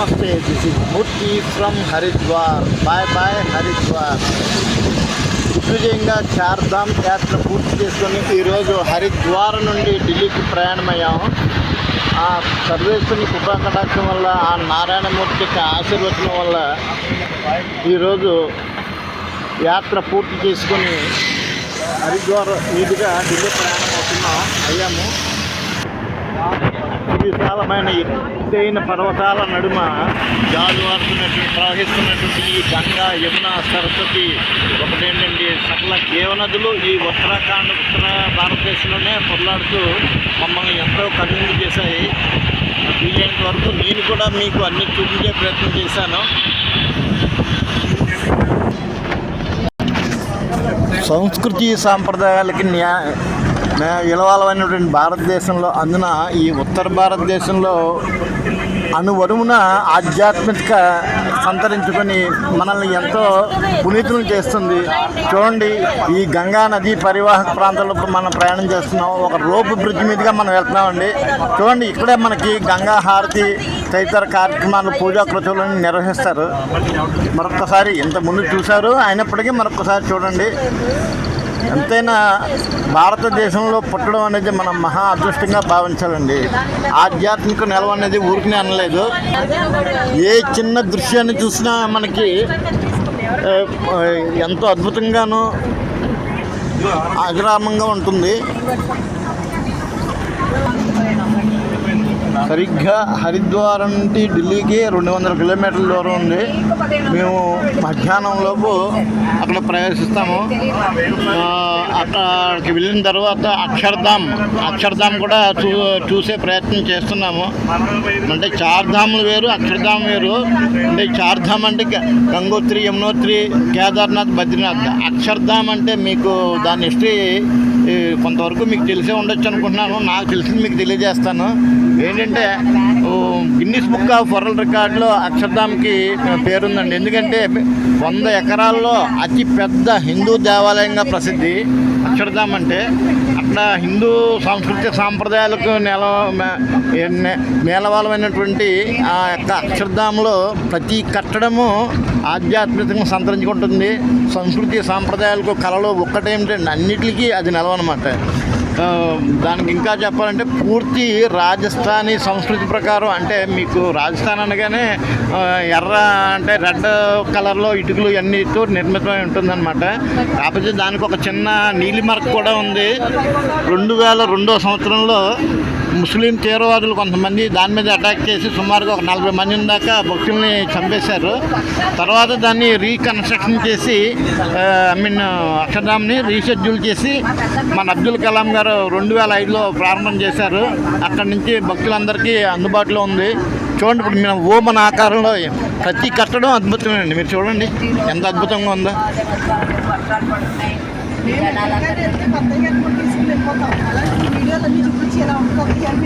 నమస్తే this is Murthy from Haridwar bye bye Haridwar దిగ్విజయంగా చార్ధామ్ యాత్ర పూర్తి చేసుకొని ఈరోజు హరిద్వార్ నుండి ఢిల్లీకి ప్రయాణమయ్యాము. ఆ సర్వేశ్వరుని కృపాకటాక్షం వల్ల ఆ నారాయణమూర్తి యొక్క ఆశీర్వచనం వల్ల ఈరోజు యాత్ర పూర్తి చేసుకొని హరిద్వార్ మీదుగా ఢిల్లీ ప్రయాణం అవుతున్నాం అయ్యాము. విశాలమైన ఎత్తైన పర్వతాల నడుమ జాలువారుతున్నట్టు ప్రవహిస్తున్నటువంటి ఈ గంగా యమున సరస్వతి ఒకటేంటండి సకల జీవనదులు ఈ ఉత్తరాఖండ్ ఉత్తర భారతదేశంలోనే పొరలాడుతూ మమ్మల్ని ఎంతో కన్నులు చేశాయి. వీలైనంత వరకు నేను కూడా మీకు అన్ని చూపించే ప్రయత్నం చేశాను. సంస్కృతి సాంప్రదాయాలకి న్యా ఇలవాలమైనటువంటి భారతదేశంలో అందున ఈ ఉత్తర భారతదేశంలో అనువరువున ఆధ్యాత్మిక సంతరించుకొని మనల్ని ఎంతో పునీతులను చేస్తుంది. చూడండి ఈ గంగా నది పరివాహక ప్రాంతంలో మనం ప్రయాణం చేస్తున్నాం. ఒక రోపు బ్రిడ్జ్ మీదుగా మనం వెళ్తున్నామండి. చూడండి ఇక్కడే మనకి గంగా హారతి తదితర కార్యక్రమాలు పూజా కృతులను నిర్వహిస్తారు. మరొకసారి ఇంత ముందు చూశారు. అయినప్పటికీ మరొకసారి చూడండి. ఎంతైనా భారతదేశంలో పుట్టడం అనేది మనం మహా అదృష్టంగా భావించాలండి. ఆధ్యాత్మిక నిలవ అనేది ఊరికి అనలేదు. ఏ చిన్న దృశ్యాన్ని చూసినా మనకి ఎంతో అద్భుతంగాను అగ్రామంగా ఉంటుంది. సరిగ్గా హరిద్వార్ నుండి ఢిల్లీకి రెండు వందల కిలోమీటర్ల దూరం ఉంది. మేము మధ్యాహ్నంలోపు అక్కడ ప్రవేశిస్తాము. అక్కడికి వెళ్ళిన తర్వాత అక్షర్ధామ్ అక్షర్ధామ్ కూడా చూ చూసే ప్రయత్నం చేస్తున్నాము. అంటే చార్ధాములు వేరు అక్షర్ధామ్ వేరు. అంటే చార్ధామ్ అంటే గంగోత్రి యమునోత్రి కేదార్నాథ్ బద్రీనాథ్. అక్షర్ధామ్ అంటే మీకు దాని హిస్టరీ కొంతవరకు మీకు తెలిసే ఉండొచ్చు అనుకుంటున్నాను. నాకు తెలిసింది మీకు తెలియజేస్తాను. ఏంటంటే గిన్నిస్ బుక్ ఆఫ్ వరల్డ్ రికార్డులో అక్షర్ధామ్కి పేరుందండి. ఎందుకంటే వంద ఎకరాల్లో అతి పెద్ద హిందూ దేవాలయంగా ప్రసిద్ధి. అక్షర్ధామ్ అంటే అక్కడ హిందూ సాంస్కృతిక సాంప్రదాయాలకు నేల నే- నేలవాలమైనటువంటి ఆ యొక్క అక్షర్ధాంలో ప్రతి కట్టడము ఆధ్యాత్మికంగా సంతరించుకుంటుంది. సంస్కృతి సాంప్రదాయాలకు కళలు ఒక్కటేమిటండి అన్నిటికీ అది నిలవనమాట దానికి ఇంకా చెప్పాలంటే పూర్తి రాజస్థానీ సంస్కృతి ప్రకారం అంటే మీకు రాజస్థాన్ అనగానే ఎర్ర అంటే రెడ్ కలర్లో ఇటుకలు ఇవన్నీతో నిర్మితమై ఉంటుందన్నమాట. కాకపోతే దానికి ఒక చిన్న నీలి మార్క్ కూడా ఉంది. రెండు వేల రెండో సంవత్సరంలో ముస్లిం తీవ్రవాదులు కొంతమంది దాని మీద అటాక్ చేసి సుమారుగా ఒక నలభై మంది దాకా భక్తుల్ని చంపేశారు. తర్వాత దాన్ని రీకన్స్ట్రక్షన్ చేసి ఐ మీన్ అక్షరధామ్ని రీషెడ్యూల్ చేసి మన అబ్దుల్ కలాం గారు రెండు వేల ఐదులో ప్రారంభం చేశారు. అక్కడి నుంచి భక్తులందరికీ అందుబాటులో ఉంది. చూడండి ఇప్పుడు మేము ఓమన ఆకారంలో ప్రతి కట్టడం అద్భుతమేనండి. మీరు చూడండి ఎంత అద్భుతంగా ఉందో.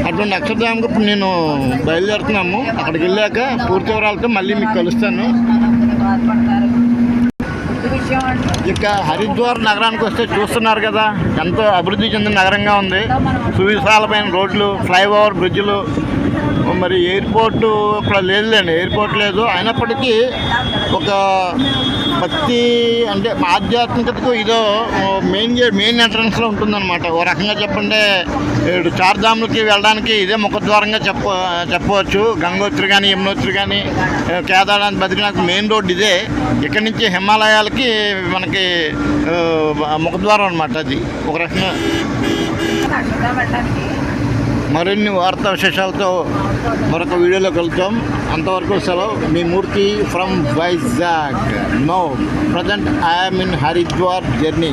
అటువంటి అక్షరధామకు ఇప్పుడు నేను బయలుదేరుతున్నాము. అక్కడికి వెళ్ళాక పూర్తి వివరాలతో మళ్ళీ మీకు కలుస్తాను. ఇక హరిద్వార్ నగరానికి వస్తే చూస్తున్నారు కదా ఎంతో అభివృద్ధి చెందిన నగరంగా ఉంది. సువిశాలమైన రోడ్లు ఫ్లైఓవర్ బ్రిడ్జ్లు. మరి ఎయిర్పోర్టు ఇక్కడ లేదులేండి ఎయిర్పోర్ట్ లేదు. అయినప్పటికీ ఒక భక్తి అంటే ఆధ్యాత్మికతకు ఇదో మెయిన్ గేట్ మెయిన్ ఎంట్రన్స్లో ఉంటుందన్నమాట. ఓ రకంగా చెప్పంటే ఏడు చార్ధాములకి వెళ్ళడానికి ఇదే ముఖద్వారంగా చెప్ప చెప్పవచ్చు. గంగోత్రి కానీ యమునోత్రి కానీ కేదార్నాథ్ బద్రీనాథ్ మెయిన్ రోడ్ ఇదే. ఇక్కడి నుంచి హిమాలయాలకి మనకి ముఖద్వారం అనమాట అది. ఒక రకంగా మరిన్ని వార్తా విశేషాలతో మరొక వీడియోలో కలుద్దాం. అంతవరకు సెలవు. మీ Murthy from Vizag no present I'm in Haridwar journey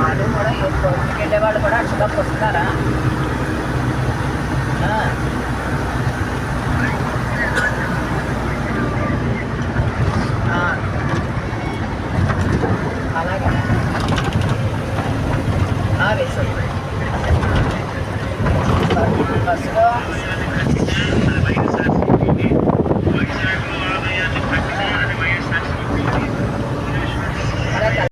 వాళ్ళు కూడా ఎయిర్పోర్ట్కి కూడా అట్లా వస్తారా Pasko.